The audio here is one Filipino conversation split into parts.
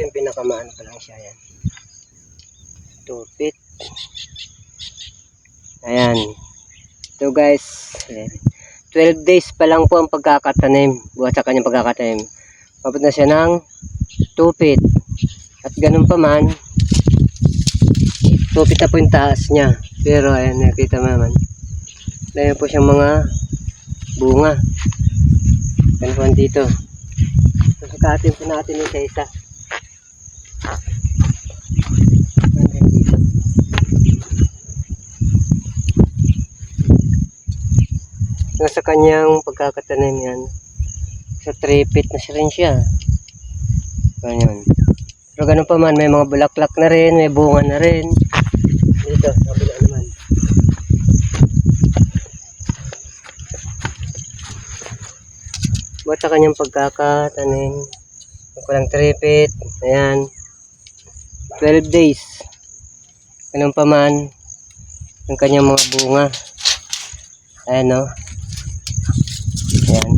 yung pinakamaan pa lang siya. Yan. 2 feet. Ayan. So guys, ayan. 12 days pa lang po ang pagkakatanim. Buhat sa kanyang pagkakatanim. Pabot na siya ng 2 feet. At ganun pa man, 2 feet na po yung taas niya. Pero ayan, nakita naman. Dahil po siyang mga bunga. Ganun po dito. So, sukatin po natin yung isa-isa. Yung sa kanyang pagkakatanim yan, sa 3 feet na siya rin siya. Ganyan. Pero ganun pa man, may mga bulaklak na rin, may bunga na rin. Dito, kabila naman. Ba't sa kanyang pagkakatanim? Kulang 3 feet. Ayan. 12 days. Ganun pa man, yung kanyang mga bunga. Ayan, no? Ayan.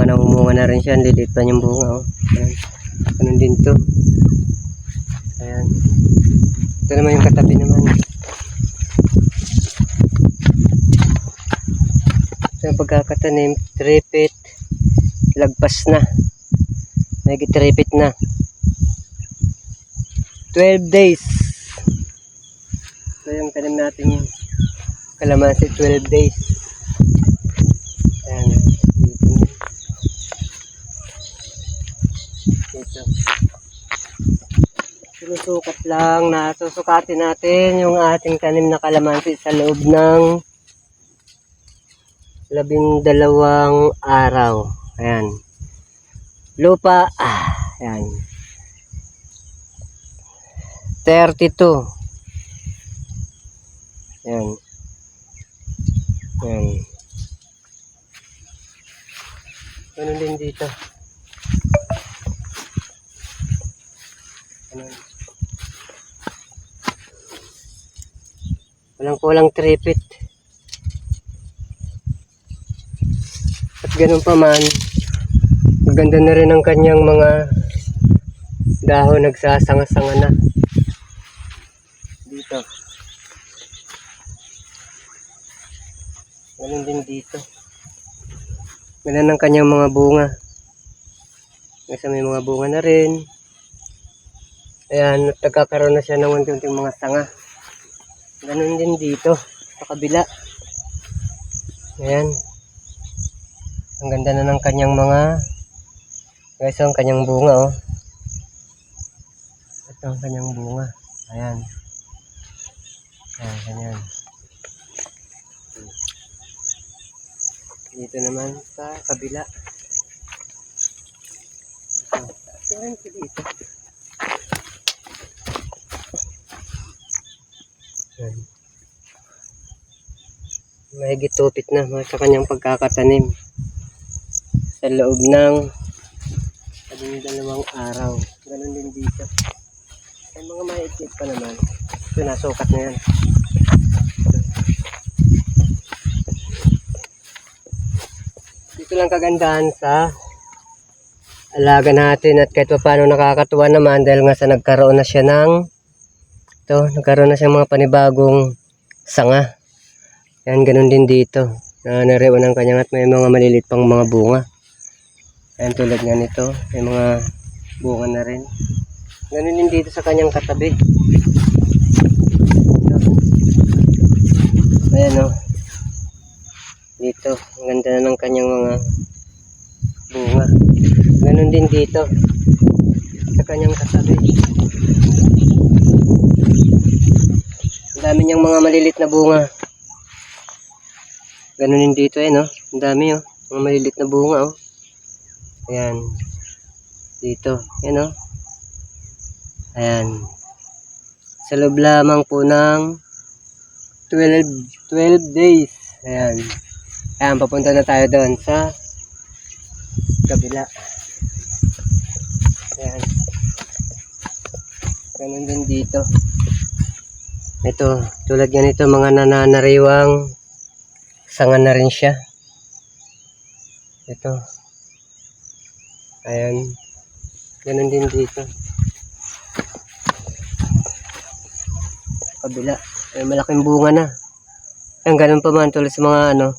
Ito mga namumunga na rin siya. Ang lilit pa niyang bunga, oh. Ayan. Ganun din to. Ayan. Ito naman yung katabi naman. Ito yung pagkakatanim. 3 feet. Lagpas na. May 3 feet na. 12 days. Ito yung tanim natin yung kalamansi 12 days. Ayan. Dito na. Dito. Sinusukat lang na susukatin natin yung ating tanim na kalamansi sa loob ng labing dalawang araw. Ayan. Lupa. Ah, ayan. 32. Ayan. Ayan. Ganun din dito. Walang kulang 3 feet. At ganun pa man, maganda na rin ang kanyang mga dahon nagsasanga-sanga na. Dito. Ganun din dito. Ganun ang kanyang mga bunga. Kasi may mga bunga na rin. Ayan, nagkakaroon na siya ng unti-unting mga sanga. Ganun din dito, sa kabila. Ayan. Ang ganda na ng kanyang mga guys, ang kanyang bunga oh. Ito ang kanyang bunga. Ayan. Ayan, ganyan. Dito naman sa kabila. Ito. Ayan, dito. Ayan. Mahigit tupit na sa kanyang pagkakatanim sa loob ng labing dalawang araw. Ganon din dito. May mga maiikit pa naman. Ito nasukat na yan. Dito lang kagandahan sa alaga natin at kahit pa paano nakakatuwa naman dahil nga sa nagkaroon na siya ng ito, nagkaroon na siya mga panibagong sanga. Yan, ganun din dito. Na narewan ng kanyang at may mga malilit pang mga bunga. Ayan tulad nga nito, may mga bunga na rin. Ganun din dito sa kanyang katabi. Ayan o. Dito, ang ganda na ng kanyang mga bunga. Ganun din dito. Sa kanyang katabi. Ang dami niyang mga malilit na bunga. Ganun din dito eh no. Ang dami oh. Mga malilit na bunga oh. Ayan. Dito. Ayan o. Ayan. Sa loob lamang po ng 12, 12 days. Ayan. Ayan, papunta na tayo doon sa kabila. Ayan. Ganun din dito. Ito, tulad ganito mga nananariwang sanga na rin siya. Ito. Ayan. Ganun din dito. Kabila. Ay, malaking bunga na. Ayan, ganun pa man tulad sa mga ano.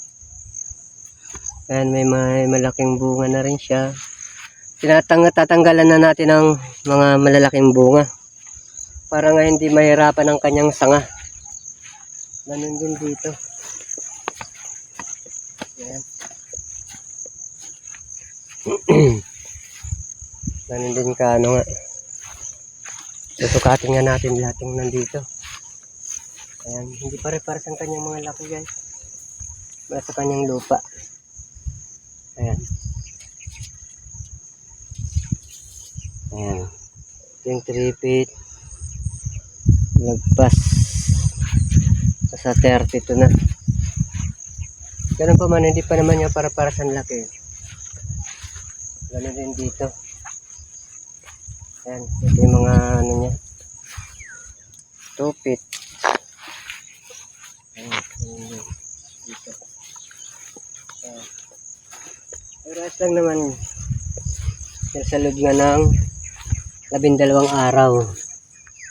Ayan, may, may malaking bunga na rin siya. Tinatang tatanggalan na natin ng mga malalaking bunga. Para nga hindi mahirapan ang kanyang sanga. Ganun din dito. Ayan. Ganun din ka ano nga. Susukatin nga natin lahat yung nandito. Ayan, hindi pare-pares ang kanyang mga laki guys. Mula sa kanyang lupa. Ayan. Ayan. Yung 3 feet. Lagpas. Sa 32 na. Ganun pa man, hindi pa naman niya para-pares ang laki. Ganun din dito. Ayan, ito yung mga ano niya. 2 feet. Ayan, ayan, dito. Ayan. Oras lang naman. Sa loob nga ng labindalawang araw.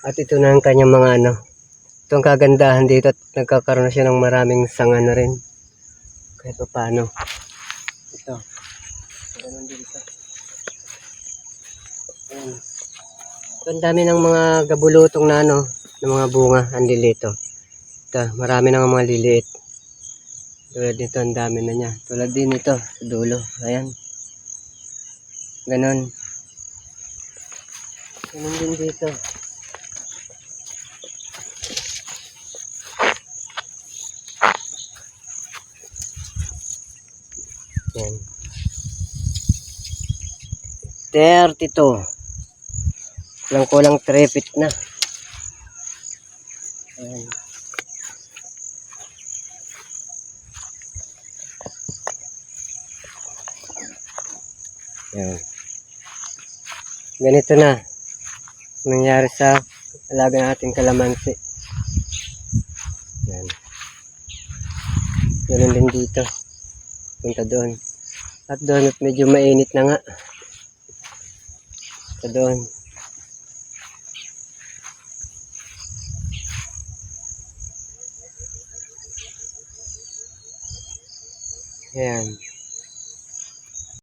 At ito na ang kanyang mga ano. Ito ang kagandahan dito at nagkakaroon na siya ng maraming sanga na rin. Kahit pa paano. Ito. Ganun din ito. Ayan. Ito ang dami ng mga gabulutong na ano, ng mga bunga, ang lilito. Ito, marami nga mga liliit. Tulad nito, ang dami na niya. Tulad din ito, sa dulo. Ayan. Ganon. Ganon din dito. Ayan. 32. Kulang kulang 3 feet na. Ayan. Ayan. Ganito na. Nangyari sa alaga nating kalamansi. Ayan. Ganun din dito. Punta doon. At doon at medyo mainit na nga. Sa doon. Ayan.